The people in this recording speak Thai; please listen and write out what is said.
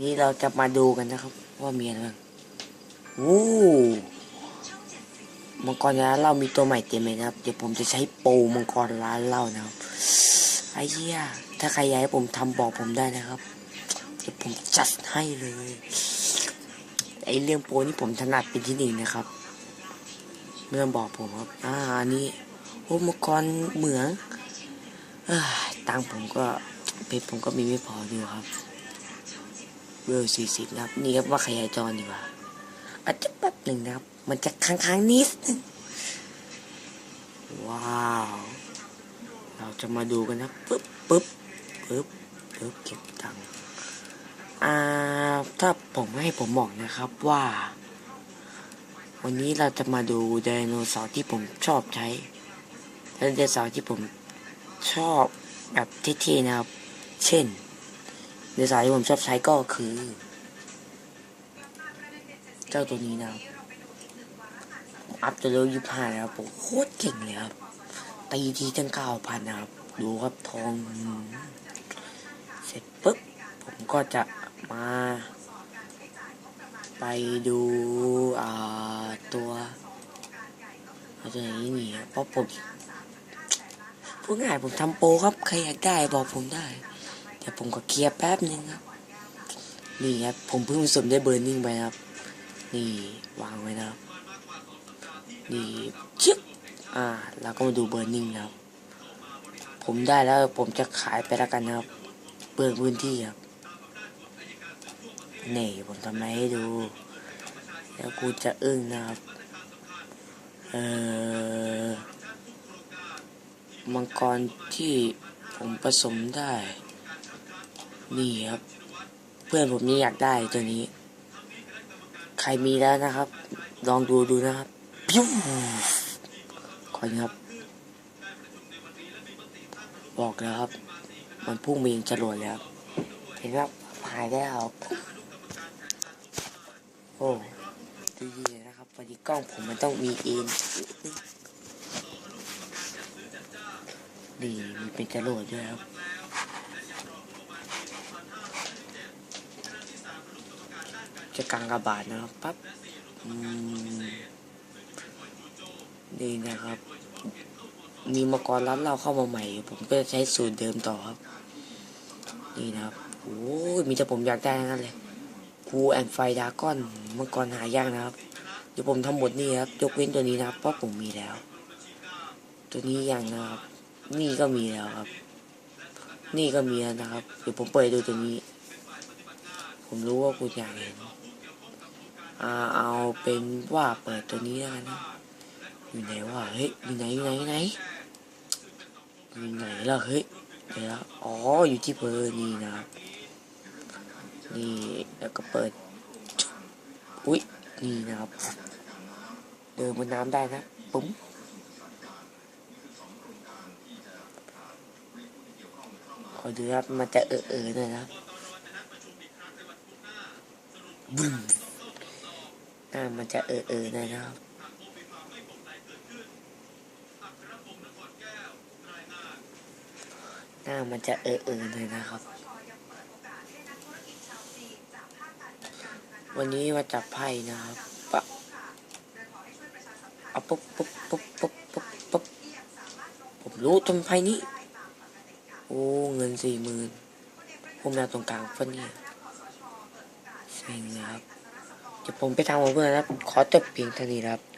นี่เราจะมาดูกันนะครับ ว่ามีอะไรบ้างวู้มังกรร้านเรามีตัวใหม่เต็มเลยนะครับ เดี๋ยวผมจะใช้โปรมังกรร้านเรานะครับไอ้เหี้ยถ้าใครอยากให้ผมทำบอกผมได้นะครับ เดี๋ยวผมจัดให้เลยไอ้เรื่องโปรนี่ผมถนัดเป็นที่หนึ่งนะครับไม่ต้องบอกผมครับอ่าอันนี้โอ้มังกรเหมืองเอ้ยตังผมก็เพชรผมก็มีไม่พอด้วยครับ เวลสี่สิบครับนี่ครับว่าขยายจอดีกว่าอาจจะแป๊บหนึ่งนะครับ มันจะค้างๆนิดนึงว้าว เราจะมาดูกันนะปึ๊บปึ๊บปึ๊บปึ๊บเก็บตังค์อ่าถ้าผมให้ผมบอกนะครับว่า วันนี้เราจะมาดูไดโนเสาร์ที่ผมชอบใช้และไดโนเสาร์ที่ผมชอบแบบเท่ๆนะครับ เช่น ไดโนเสาร์ที่ผมชอบใช้ก็คือ เจ้าตัวนี้นะครับอัพจนเลเวลยี่ห้าแล้วผมโคตรเก่งเลยครับตีทีตั้งเก้าพันนะครับ ดูครับทอง เสร็จปุ๊บ ผมก็จะมา ไปดูอ่าตัวอาตัวไหนนี่ครับเพราะผมพูดง่ายผมทำโปรครับ ใครอยากได้บอกผมได้ เดี๋ยวผมก็เคลียร์แป๊บนึงครับ นี่ครับ ผมเพิ่งสมได้เบอร์นิ่งไปครับ นี่วางไว้นะครับ นี่ชึกอ่าแล้วก็มาดูเบอร์นิ่งนะครับ ผมได้แล้วผมจะขายไปแล้วกันนะครับ เปิดพื้นที่ครับ นี่ผมทำไมให้ดู แล้วกูจะอึ้งนะครับ เอ่อมังกรที่ผมผสมได้ นี่ครับ เพื่อนผมนี่อยากได้ตัวนี้ ใครมีแล้วนะครับ ลองดูดูนะครับปิ้วคอยครับ บอกแล้วครับ มันพุ่งมีจรวดแล้วครับเห็นไหมครับหายได้แล้วโอ้ดีเลยนะครับพอดีกล้องผมมันต้องมีเอ็นนิดนึงดีมีเป็นจรวดด้วยครับ จะกลางกระบาดนะครับปั๊บนี่นะครับ มีมังกรร้าเราเข้ามาใหม่ ผมก็จะใช้สูตรเดิมต่อครับ นี่นะครับโอ้ยมีแต่ผมอยากได้นั้นเลยคูแอนไฟดาก้อนมังกรหายากนะครับ เดี๋ยวผมทำหมดนี่ครับ ยกเว้นตัวนี้นะครับเพราะผมมีแล้ว ตัวนี้ยังนะครับ นี่ก็มีแล้วครับ นี่ก็มีแล้วนะครับ เดี๋ยวผมเปิดดูตัวนี้ ผมรู้ว่าคุณอยากเห็น เอาเป็นว่าเปิดตัวนี้แล้วกันนะอยู่ไหนวะเฮ้ยอยู่ไหนอยู่ไหนอยู่ไหนอยู่ไหนล่ะเฮ้ยเดี๋ยวอ๋ออยู่ที่เบอร์นี่นะครับนี่แล้วก็เปิดอุ๊ยนี่นะครับเดินบนน้ำได้นะปุ๊มขอดูครับมันจะเออๆหน่อยนะครับบึ้ม หน้ามันจะเออเออๆนะครับหน้ามันจะเออเออๆหน่อยนะครับ วันนี้มาจับไพ่นะครับปะเอาปุ๊บปุ๊บปุ๊บปุ๊บปุ๊บปุ๊บผมรู้ทำไพ่นี้ โอ้เงินสี่หมื่นผมนาตรงกลางฟันเนี่ยเซ็งเลยครับ เดี๋ยวผมไปทำกับเพื่อนะครับ ขอจบเพียงเท่านี้ครับ